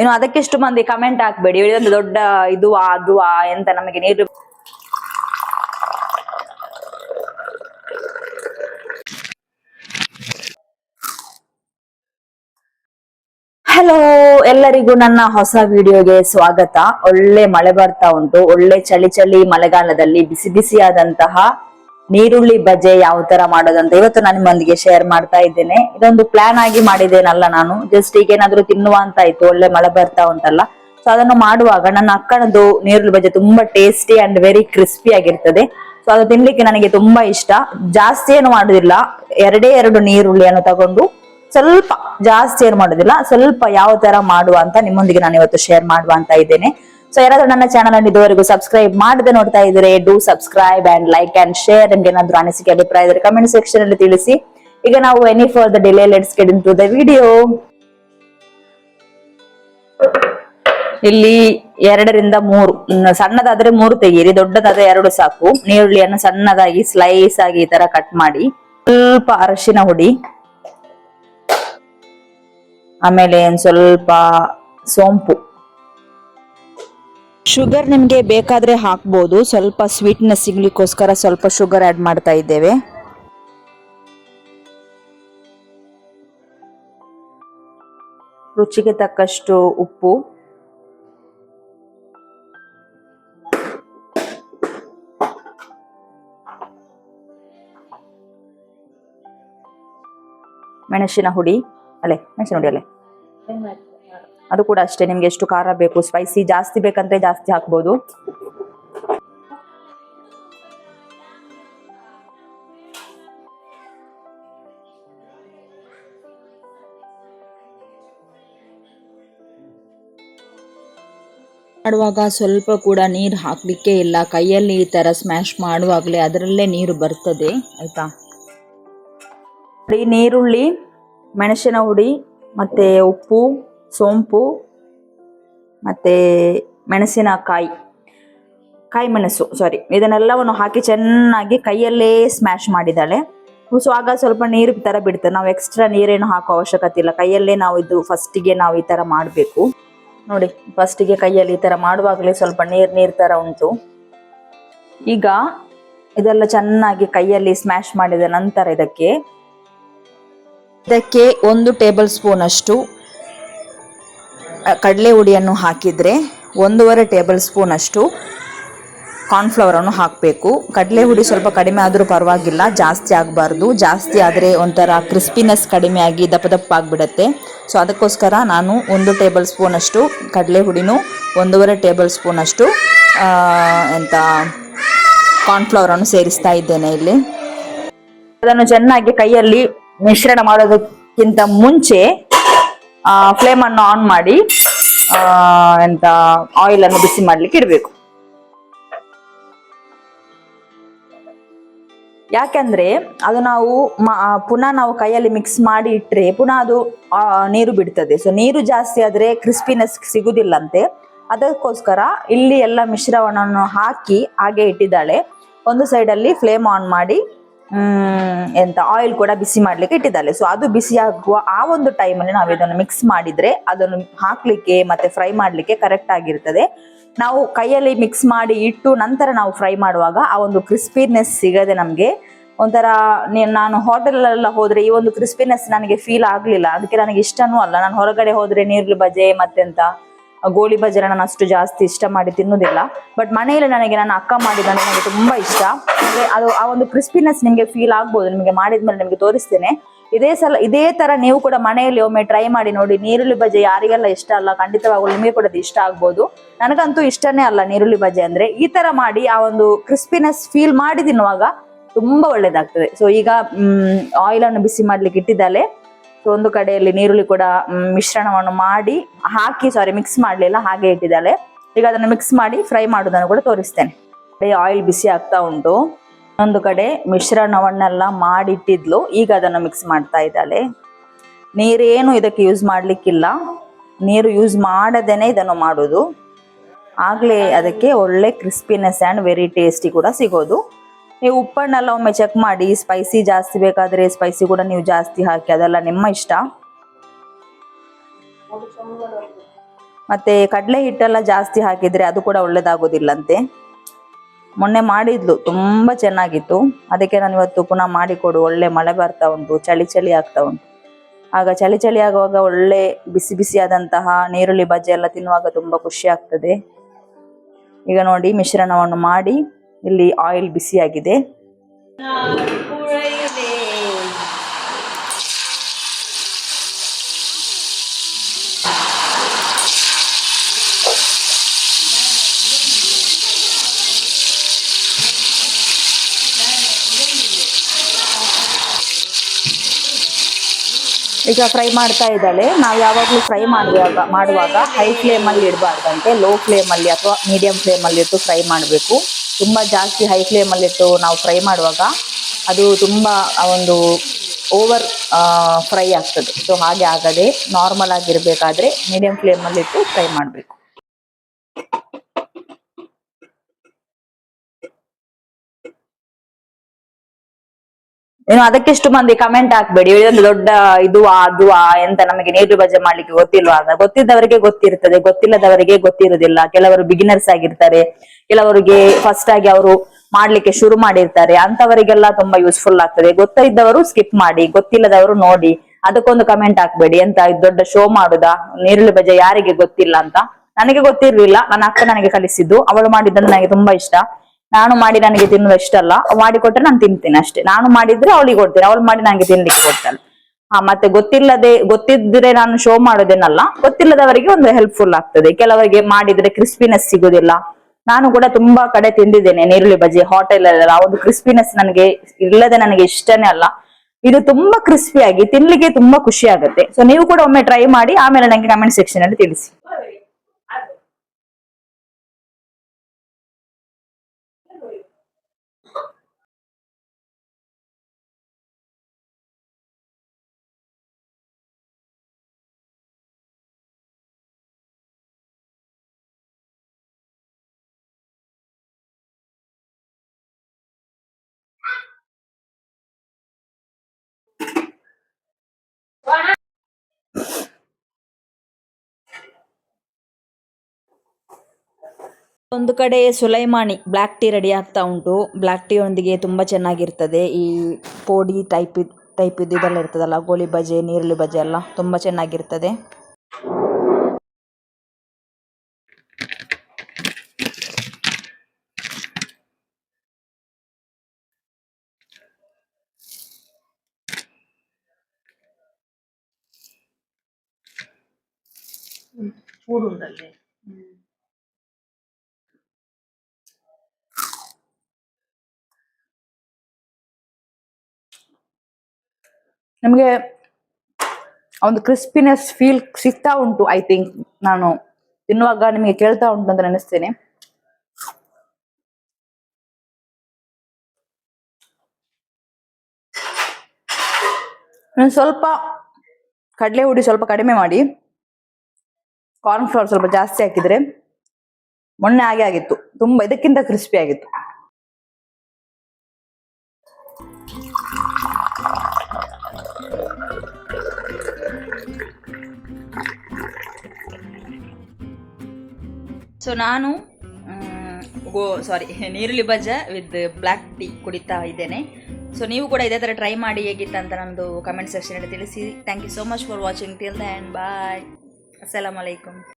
ಇನ್ನು ಅದಕ್ಕೆಷ್ಟು ಮಂದಿ ಕಮೆಂಟ್ ಹಾಕ್ಬೇಡಿ. ಇದೊಂದು ದೊಡ್ಡ ಇದು ಅದು ಎಂತ ನಮಗೆ ನೀರು ಹಲೋ ಎಲ್ಲರಿಗೂ ನನ್ನ ಹೊಸ ವಿಡಿಯೋಗೆ ಸ್ವಾಗತ. ಒಳ್ಳೆ ಮಳೆ ಬರ್ತಾ ಉಂಟು. ಒಳ್ಳೆ ಚಳಿ ಚಳಿ ಮಳೆಗಾಲದಲ್ಲಿ ಬಿಸಿ ಬಿಸಿಯಾದಂತಹ ನೀರುಳ್ಳಿ ಬಜೆ ಯಾವ ತರ ಮಾಡೋದಂತ ಇವತ್ತು ನಾನು ನಿಮ್ಮೊಂದಿಗೆ ಶೇರ್ ಮಾಡ್ತಾ ಇದ್ದೇನೆ. ಇದೊಂದು ಪ್ಲಾನ್ ಆಗಿ ಮಾಡಿದ್ದೇನಲ್ಲ ನಾನು. ಜಸ್ಟ್ ಈಗ ಏನಾದ್ರು ತಿನ್ನುವ ಅಂತ ಆಯ್ತು, ಒಳ್ಳೆ ಮಳೆ ಬರ್ತಾ ಉಂಟಲ್ಲ. ಸೊ ಅದನ್ನು ಮಾಡುವಾಗ ನನ್ನ ಅಕ್ಕನದು ನೀರುಳ್ಳಿ ಬಜೆ ತುಂಬಾ ಟೇಸ್ಟಿ ಅಂಡ್ ವೆರಿ ಕ್ರಿಸ್ಪಿ ಆಗಿರ್ತದೆ. ಸೊ ಅದು ತಿನ್ಲಿಕ್ಕೆ ನನಗೆ ತುಂಬಾ ಇಷ್ಟ. ಜಾಸ್ತಿ ಏನು ಮಾಡುದಿಲ್ಲ. ಎರಡೇ ಎರಡು ನೀರುಳ್ಳಿಯನ್ನು ತಗೊಂಡು ಸ್ವಲ್ಪ ಜಾಸ್ತಿ ಏನು ಮಾಡುದಿಲ್ಲ. ಸ್ವಲ್ಪ ಯಾವ ತರ ಮಾಡುವ ಅಂತ ನಿಮ್ಮೊಂದಿಗೆ ನಾನು ಇವತ್ತು ಶೇರ್ ಮಾಡುವ ಅಂತ ಇದ್ದೇನೆ. ಸೊ ಯಾರಾದ್ರೂ ನನ್ನ ಚಾನಲ್ ಅಲ್ಲಿ ಇದುವರೆಗೂ ಸಬ್ಸ್ಕ್ರೈಬ್ ಮಾಡದೆ ನೋಡ್ತಾ ಇದ್ರೆ do subscribe and like and share ನಿಮ್ಗೆ ಏನಾದ್ರು ಅನಿಸಿಕೆ, ಅಭಿಪ್ರಾಯ ಇದ್ರೆ ಕಮೆಂಟ್ ಸೆಕ್ಷನ್ ಅಲ್ಲಿ ತಿಳಿಸಿ. ಈಗ ನಾವು any further delay let's get into the video ಇಲ್ಲಿ ಎರಡರಿಂದ ಮೂರು ಸಣ್ಣದಾದ್ರೆ ಮೂರು ತೆಗೀರಿ, ದೊಡ್ಡದಾದ್ರೆ ಎರಡು ಸಾಕು. ನೀರುಳ್ಳಿಯನ್ನು ಸಣ್ಣದಾಗಿ ಸ್ಲೈಸ್ ಆಗಿ ಈ ತರ ಕಟ್ ಮಾಡಿ, ಸ್ವಲ್ಪ ಅರಶಿನ ಹುಡಿ, ಆಮೇಲೆ ಸ್ವಲ್ಪ ಸೋಂಪು. ಶುಗರ್ ನಿಮಗೆ ಬೇಕಾದರೆ ಹಾಕ್ಬೋದು. ಸ್ವಲ್ಪ ಸ್ವೀಟ್ನೆಸ್ ಸಿಗ್ಲಿಕ್ಕೋಸ್ಕರ ಸ್ವಲ್ಪ ಶುಗರ್ ಆ್ಯಡ್ ಮಾಡ್ತಾ ಇದ್ದೇವೆ. ರುಚಿಗೆ ತಕ್ಕಷ್ಟು ಉಪ್ಪು. ಮೆಣಸಿನ ಹುಡಿ. ಅಲ್ಲೇ ಮೆಣಸಿನ ಹುಡಿ ಅಲೆ. ಅದು ಕೂಡ ಅಷ್ಟೇ. ನಿಮ್ಗೆ ಎಷ್ಟು ಖಾರ ಬೇಕು ಸ್ಪೈಸಿ ಜಾಸ್ತಿ ಬೇಕಂದ್ರೆ ಜಾಸ್ತಿ ಹಾಕ್ಬೋದು. ಮಾಡುವಾಗ ಸ್ವಲ್ಪ ಕೂಡ ನೀರು ಹಾಕ್ಲಿಕ್ಕೆ ಇಲ್ಲ. ಕೈಯಲ್ಲಿ ಈ ತರ ಸ್ಮ್ಯಾಶ್ ಮಾಡುವಾಗಲೇ ಅದರಲ್ಲೇ ನೀರು ಬರ್ತದೆ. ಆಯ್ತಾ? ಈ ನೀರುಳ್ಳಿ ಮೆಣಸಿನ ಹುಡಿ ಮತ್ತೆ ಉಪ್ಪು ಸೋಂಪು, ಮತ್ತೆ ಮೆಣಸಿನಕಾಯಿ ಕಾಯಿ ಮೆಣಸು ಸಾರಿ ಇದನ್ನೆಲ್ಲವನ್ನು ಹಾಕಿ ಚೆನ್ನಾಗಿ ಕೈಯಲ್ಲೇ ಸ್ಮ್ಯಾಶ್ ಮಾಡಿದ್ದಾಳೆ. ಸೊ ಆಗ ಸ್ವಲ್ಪ ನೀರು ಥರ ಬಿಡ್ತದೆ ನಾವು ಎಕ್ಸ್ಟ್ರಾ ನೀರೇನು ಹಾಕೋ ಅವಶ್ಯಕತೆ ಇಲ್ಲ. ಕೈಯಲ್ಲೇ ನಾವು ಇದು ಫಸ್ಟಿಗೆ ನಾವು ಈ ತರ ಮಾಡಬೇಕು. ನೋಡಿ ಫಸ್ಟಿಗೆ ಕೈಯಲ್ಲಿ ಈ ತರ ಮಾಡುವಾಗಲೇ ಸ್ವಲ್ಪ ನೀರ್, ನೀರು ಥರ ಉಂಟು. ಈಗ ಇದೆಲ್ಲ ಚೆನ್ನಾಗಿ ಕೈಯಲ್ಲಿ ಸ್ಮ್ಯಾಶ್ ಮಾಡಿದ ನಂತರ ಇದಕ್ಕೆ ಇದಕ್ಕೆ ಒಂದು ಟೇಬಲ್ ಸ್ಪೂನ್ ಅಷ್ಟು ಕಡಲೆ ಹುಡಿಯನ್ನು ಹಾಕಿದರೆ ಒಂದೂವರೆ ಟೇಬಲ್ ಸ್ಪೂನ್ ಅಷ್ಟು ಕಾರ್ನ್ಫ್ಲವರನ್ನು ಹಾಕಬೇಕು. ಕಡಲೆ ಹುಡಿ ಸ್ವಲ್ಪ ಕಡಿಮೆ ಆದರೂ ಪರವಾಗಿಲ್ಲ, ಜಾಸ್ತಿ ಆಗಬಾರ್ದು. ಜಾಸ್ತಿ ಆದರೆ ಒಂಥರ ಕ್ರಿಸ್ಪಿನೆಸ್ ಕಡಿಮೆ ಆಗಿ ದಪ್ಪ ದಪ್ಪ ಆಗಿಬಿಡತ್ತೆ. ಸೊ ಅದಕ್ಕೋಸ್ಕರ ನಾನು ಒಂದು ಟೇಬಲ್ ಸ್ಪೂನಷ್ಟು ಕಡಲೆ ಹುಡಿನೂ ಒಂದೂವರೆ ಟೇಬಲ್ ಸ್ಪೂನಷ್ಟು ಎಂಥ ಕಾರ್ನ್ಫ್ಲವರನ್ನು ಸೇರಿಸ್ತಾ ಇದ್ದೇನೆ ಇಲ್ಲಿ. ಅದನ್ನು ಚೆನ್ನಾಗಿ ಕೈಯಲ್ಲಿ ಮಿಶ್ರಣ ಮಾಡೋದಕ್ಕಿಂತ ಮುಂಚೆ ಫ್ಲೇಮ್ ಅನ್ನು ಆನ್ ಮಾಡಿ ಎಂತ ಆಯಿಲ್ ಅನ್ನು ಬಿಸಿ ಮಾಡ್ಲಿಕ್ಕೆ ಇಡಬೇಕು. ಯಾಕಂದ್ರೆ ಅದು ನಾವು ಪುನಃ ನಾವು ಕೈಯಲ್ಲಿ ಮಿಕ್ಸ್ ಮಾಡಿ ಇಟ್ಟರೆ ಪುನಃ ಅದು ನೀರು ಬಿಡ್ತದೆ. ಸೊ ನೀರು ಜಾಸ್ತಿ ಆದ್ರೆ ಕ್ರಿಸ್ಪಿನೆಸ್ ಸಿಗುದಿಲ್ಲಂತೆ. ಅದಕ್ಕೋಸ್ಕರ ಇಲ್ಲಿ ಎಲ್ಲ ಮಿಶ್ರಣವನ್ನು ಹಾಕಿ ಹಾಗೆ ಇಟ್ಟಿದ್ದಾಳೆ. ಒಂದು ಸೈಡ್ ಅಲ್ಲಿ ಫ್ಲೇಮ್ ಆನ್ ಮಾಡಿ ಎಂತ ಆಯಿಲ್ ಕೂಡ ಬಿಸಿ ಮಾಡ್ಲಿಕ್ಕೆ ಇಟ್ಟಿದ್ದಾರೆ ಸೊ ಅದು ಬಿಸಿ ಆಗುವ ಆ ಒಂದು ಟೈಮಲ್ಲಿ ನಾವು ಇದನ್ನು ಮಿಕ್ಸ್ ಮಾಡಿದ್ರೆ ಅದನ್ನು ಹಾಕ್ಲಿಕ್ಕೆ ಮತ್ತೆ ಫ್ರೈ ಮಾಡ್ಲಿಕ್ಕೆ ಕರೆಕ್ಟ್ ಆಗಿರ್ತದೆ. ನಾವು ಕೈಯಲ್ಲಿ ಮಿಕ್ಸ್ ಮಾಡಿ ಇಟ್ಟು ನಂತರ ನಾವು ಫ್ರೈ ಮಾಡುವಾಗ ಆ ಒಂದು ಕ್ರಿಸ್ಪಿನೆಸ್ ಸಿಗದೆ ನಮಗೆ ಒಂಥರ ನಾನು ಹೋಟೆಲಲ್ಲೆಲ್ಲ ಹೋದ್ರೆ ಈ ಒಂದು ಕ್ರಿಸ್ಪಿನೆಸ್ ನನಗೆ ಫೀಲ್ ಆಗ್ಲಿಲ್ಲ. ಅದಕ್ಕೆ ನನಗೆ ಇಷ್ಟನೂ ಅಲ್ಲ. ನಾನು ಹೊರಗಡೆ ಹೋದ್ರೆ ನೀರುಳ್ಳಿ ಬಜೆ ಮತ್ತೆಂತ ಗೋಳಿ ಬಜಾರ ನಾನು ಅಷ್ಟು ಜಾಸ್ತಿ ಇಷ್ಟ ಮಾಡಿ ತಿನ್ನುವುದಿಲ್ಲ ಬಟ್ ಮನೆಯಲ್ಲಿ ನನಗೆ ನನ್ನ ಅಕ್ಕ ಮಾಡಿದ ನನಗೆ ತುಂಬಾ ಇಷ್ಟ. ಅಂದರೆ ಅದು ಆ ಒಂದು ಕ್ರಿಸ್ಪಿನೆಸ್ ನಿಮಗೆ ಫೀಲ್ ಆಗ್ಬೋದು, ನಿಮಗೆ ಮಾಡಿದ್ಮೇಲೆ ನಿಮಗೆ ತೋರಿಸ್ತೇನೆ. ಇದೇ ಸಲ, ಇದೇ ತರ ನೀವು ಕೂಡ ಮನೆಯಲ್ಲಿ ಒಮ್ಮೆ ಟ್ರೈ ಮಾಡಿ ನೋಡಿ, ನೀರುಳ್ಳಿ ಬಜೆ ಯಾರಿಗೆಲ್ಲ ಇಷ್ಟ ಅಲ್ಲ, ಖಂಡಿತವಾಗ್ಲೂ ನಿಮಗೆ ಕೂಡ ಇಷ್ಟ ಆಗ್ಬೋದು. ನನಗಂತೂ ಇಷ್ಟನೇ ಅಲ್ಲ ನೀರುಳ್ಳಿ ಬಜೆ ಅಂದ್ರೆ. ಈ ತರ ಮಾಡಿ ಆ ಒಂದು ಕ್ರಿಸ್ಪಿನೆಸ್ ಫೀಲ್ ಮಾಡಿ ತಿನ್ನುವಾಗ ತುಂಬಾ ಒಳ್ಳೇದಾಗ್ತದೆ. ಸೊ ಈಗ ಆಯಿಲನ್ನು ಬಿಸಿ ಮಾಡ್ಲಿಕ್ಕೆ ಇಟ್ಟಿದ್ದಾಳೆ. ಸೊ ಒಂದು ಕಡೆಯಲ್ಲಿ ನೀರುಳ್ಳಿ ಕೂಡ ಮಿಶ್ರಣವನ್ನು ಮಾಡಿ, ಹಾಕಿ ಸಾರಿ ಮಿಕ್ಸ್ ಮಾಡಲಿಲ್ಲ ಹಾಗೆ ಇಟ್ಟಿದ್ದಾಳೆ. ಈಗ ಅದನ್ನು ಮಿಕ್ಸ್ ಮಾಡಿ ಫ್ರೈ ಮಾಡೋದನ್ನು ಕೂಡ ತೋರಿಸ್ತೇನೆ. ಆಯಿಲ್ ಬಿಸಿ ಆಗ್ತಾ ಉಂಟು. ಒಂದು ಕಡೆ ಮಿಶ್ರಣವನ್ನೆಲ್ಲ ಮಾಡಿಟ್ಟಿದ್ಲು. ಈಗ ಅದನ್ನು ಮಿಕ್ಸ್ ಮಾಡ್ತಾ ಇದ್ದಾಳೆ. ನೀರೇನು ಇದಕ್ಕೆ ಯೂಸ್ ಮಾಡ್ಲಿಕ್ಕಿಲ್ಲ. ನೀರು ಯೂಸ್ ಮಾಡದೇನೆ ಇದನ್ನು ಮಾಡೋದು. ಆಗ್ಲೇ ಅದಕ್ಕೆ ಒಳ್ಳೆ ಕ್ರಿಸ್ಪಿನೆಸ್ ಆ್ಯಂಡ್ ವೆರಿ ಟೇಸ್ಟಿ ಕೂಡ ಸಿಗೋದು. ನೀವು ಉಪ್ಪನ್ನೆಲ್ಲ ಒಮ್ಮೆ ಚೆಕ್ ಮಾಡಿ ಸ್ಪೈಸಿ ಜಾಸ್ತಿ ಬೇಕಾದ್ರೆ ಸ್ಪೈಸಿ ಕೂಡ ನೀವು ಜಾಸ್ತಿ ಹಾಕಿ, ಅದೆಲ್ಲ ನಿಮ್ಮ ಇಷ್ಟ. ಮತ್ತೆ ಕಡಲೆ ಹಿಟ್ಟೆಲ್ಲ ಜಾಸ್ತಿ ಹಾಕಿದ್ರೆ ಅದು ಕೂಡ ಒಳ್ಳೇದಾಗೋದಿಲ್ಲಂತೆ. ಮೊನ್ನೆ ಮಾಡಿದ್ಲು, ತುಂಬಾ ಚೆನ್ನಾಗಿತ್ತು. ಅದಕ್ಕೆ ನಾನು ಇವತ್ತು ಪುನಃ ಮಾಡಿಕೊಡು ಒಳ್ಳೆ ಮಳೆ ಬರ್ತಾ ಉಂಟು, ಚಳಿ ಚಳಿ ಆಗ್ತಾ ಉಂಟು. ಆಗ ಚಳಿ ಚಳಿ ಆಗುವಾಗ ಒಳ್ಳೆ ಬಿಸಿ ಬಿಸಿಯಾದಂತಹ ನೀರುಳ್ಳಿ ಬಜ್ಜಿ ಎಲ್ಲ ತಿನ್ನುವಾಗ ತುಂಬಾ ಖುಷಿ ಆಗ್ತದೆ. ಈಗ ನೋಡಿ, ಮಿಶ್ರಣವನ್ನು ಮಾಡಿ ಇಲ್ಲಿ ಆಯಿಲ್ ಬಿಸಿಯಾಗಿದೆ ಈಗ ಫ್ರೈ ಮಾಡ್ತಾ ಇದ್ದಾಳೆ. ನಾವು ಯಾವಾಗಲೂ ಫ್ರೈ ಮಾಡುವಾಗ ಮಾಡುವಾಗ ಹೈ ಫ್ಲೇಮಲ್ಲಿ ಇಡಬಾರ್ದಂತೆ ಲೋ ಫ್ಲೇಮಲ್ಲಿ ಅಥವಾ ಮೀಡಿಯಂ ಫ್ಲೇಮಲ್ಲಿ ಇಟ್ಟು ಫ್ರೈ ಮಾಡಬೇಕು. ತುಂಬ ಜಾಸ್ತಿ ಹೈ ಫ್ಲೇಮಲ್ಲಿಟ್ಟು ನಾವು ಫ್ರೈ ಮಾಡುವಾಗ ಅದು ತುಂಬ ಒಂದು ಓವರ್ ಫ್ರೈ ಆಗ್ತದೆ. ಸೊ ಹಾಗೆ ಆಗದೆ ನಾರ್ಮಲ್ ಆಗಿರಬೇಕಾದ್ರೆ ಮೀಡಿಯಂ ಫ್ಲೇಮಲ್ಲಿ ಇಟ್ಟು ಫ್ರೈ ಮಾಡಬೇಕು. ಏನು ಅದಕ್ಕೆಷ್ಟು ಮಂದಿ ಕಮೆಂಟ್ ಹಾಕ್ಬೇಡಿ. ಇದೊಂದು ದೊಡ್ಡ ಇದು ಅದು ಎಂತ ನಮಗೆ ನೀರು ಬಜೆ ಮಾಡ್ಲಿಕ್ಕೆ ಗೊತ್ತಿಲ್ವಾ? ಅಂತ ಗೊತ್ತಿದ್ದವರಿಗೆ ಗೊತ್ತಿರ್ತದೆ. ಗೊತ್ತಿಲ್ಲದವರಿಗೆ ಗೊತ್ತಿರುವುದಿಲ್ಲ. ಕೆಲವರು ಬಿಗಿನರ್ಸ್ ಆಗಿರ್ತಾರೆ. ಕೆಲವರಿಗೆ ಫಸ್ಟ್ ಆಗಿ ಅವರು ಮಾಡ್ಲಿಕ್ಕೆ ಶುರು ಮಾಡಿರ್ತಾರೆ. ಅಂತವರಿಗೆಲ್ಲ ತುಂಬಾ ಯೂಸ್ಫುಲ್ ಆಗ್ತದೆ. ಗೊತ್ತಿದ್ದವರು ಸ್ಕಿಪ್ ಮಾಡಿ, ಗೊತ್ತಿಲ್ಲದವರು ನೋಡಿ. ಅದಕ್ಕೊಂದು ಕಮೆಂಟ್ ಹಾಕ್ಬೇಡಿ ಎಂತ ದೊಡ್ಡ ಶೋ ಮಾಡುದಾ? ನೀರುಳ್ಳಿ ಬಜೆ ಯಾರಿಗೆ ಗೊತ್ತಿಲ್ಲ ಅಂತ? ನನಗೆ ಗೊತ್ತಿರ್ಲಿಲ್ಲ. ನನ್ನ ಅಕ್ಕ ನನಗೆ ಕಲಿಸಿದ್ದು. ಅವಳು ಮಾಡಿದ್ದನ್ನು ನನಗೆ ತುಂಬಾ ಇಷ್ಟ. ನಾನು ಮಾಡಿ ನನಗೆ ತಿನ್ನುವ ಇಷ್ಟಲ್ಲ ಮಾಡಿಕೊಟ್ರೆ ನಾನು ತಿಂತೇನೆ ಅಷ್ಟೇ. ನಾನು ಮಾಡಿದ್ರೆ ಅವಳಿಗೆ ಕೊಡ್ತೇನೆ, ಅವಳು ಮಾಡಿ ನನಗೆ ತಿನ್ಲಿಕ್ಕೆ ಕೊಡ್ತಾಳೆ. ಹಾ, ಮತ್ತೆ ಗೊತ್ತಿಲ್ಲದೆ, ಗೊತ್ತಿದ್ರೆ ನಾನು ಶೋ ಮಾಡೋದೇನಲ್ಲ, ಗೊತ್ತಿಲ್ಲದವರಿಗೆ ಒಂದು ಹೆಲ್ಪ್ಫುಲ್ ಆಗ್ತದೆ. ಕೆಲವರಿಗೆ ಮಾಡಿದ್ರೆ ಕ್ರಿಸ್ಪಿನೆಸ್ ಸಿಗುದಿಲ್ಲ. ನಾನು ಕೂಡ ತುಂಬಾ ಕಡೆ ತಿಂದಿದ್ದೇನೆ ನೀರುಳ್ಳಿ ಬಜ್ಜಿ ಹೋಟೆಲ್ ಒಂದು ಕ್ರಿಸ್ಪಿನೆಸ್ ನನಗೆ ಇಲ್ಲದೆ ನನಗೆ ಇಷ್ಟನೇ ಅಲ್ಲ. ಇದು ತುಂಬಾ ಕ್ರಿಸ್ಪಿ ಆಗಿ ತಿನ್ಲಿಕ್ಕೆ ತುಂಬಾ ಖುಷಿ ಆಗುತ್ತೆ. ಸೊ ನೀವು ಕೂಡ ಒಮ್ಮೆ ಟ್ರೈ ಮಾಡಿ, ಆಮೇಲೆ ನನಗೆ ಕಮೆಂಟ್ ಸೆಕ್ಷನ್ ಅಲ್ಲಿ ತಿಳಿಸಿ. ಒಂದು ಕಡೆ ಸುಲೈಮಾನಿ, ಬ್ಲ್ಯಾಕ್ ಟೀ ರೆಡಿ ಆಗ್ತಾ ಉಂಟು. ಬ್ಲ್ಯಾಕ್ ಟೀ ಒಂದಿಗೆ ತುಂಬ ಚೆನ್ನಾಗಿರ್ತದೆ. ಈ ಪೋಡಿ ಟೈಪ್ ಟೈಪ್ ಇದೆಲ್ಲ ಇರ್ತದಲ್ಲ ಗೋಳಿ ಬಜೆ, ನೀರುಳ್ಳಿ ಬಜೆ ಎಲ್ಲ ತುಂಬ ಚೆನ್ನಾಗಿರ್ತದೆ. ನಮಗೆ ಒಂದು ಕ್ರಿಸ್ಪಿನೆಸ್ ಫೀಲ್ ಸಿಗ್ತಾ ಉಂಟು ಐ ಥಿಂಕ್ ನಾನು ತಿನ್ನುವಾಗ ನಿಮಗೆ ಕೇಳ್ತಾ ಉಂಟು ಅಂತ ನೆನೆಸ್ತೇನೆ. ಸ್ವಲ್ಪ ಕಡಲೆ ಹುಡಿ ಸ್ವಲ್ಪ ಕಡಿಮೆ ಮಾಡಿ ಕಾರ್ನ್ ಫ್ಲವರ್ ಸ್ವಲ್ಪ ಜಾಸ್ತಿ ಹಾಕಿದ್ರೆ ಮೊನ್ನೆ ಹಾಗೆ ಆಗಿತ್ತು, ತುಂಬಾ ಇದಕ್ಕಿಂತ ಕ್ರಿಸ್ಪಿ ಆಗಿತ್ತು. ಸೊ ನಾನು ಗೋ ಸಾರಿ ನೀರುಳ್ಳಿ ಬಜ್ಜ ವಿತ್ ಬ್ಲ್ಯಾಕ್ ಟೀ ಕುಡಿತಾ ಇದ್ದೇನೆ. ಸೊ ನೀವು ಕೂಡ ಇದೇ ಥರ ಟ್ರೈ ಮಾಡಿ ಹೇಗಿತ್ತು ಅಂತ ನಮ್ಮದು ಕಮೆಂಟ್ ಸೆಕ್ಷನಲ್ಲಿ ತಿಳಿಸಿ. Thank you so much for watching till the end bye ಅಸ್ಸಲಾಮ್ ಅಲೈಕುಮ್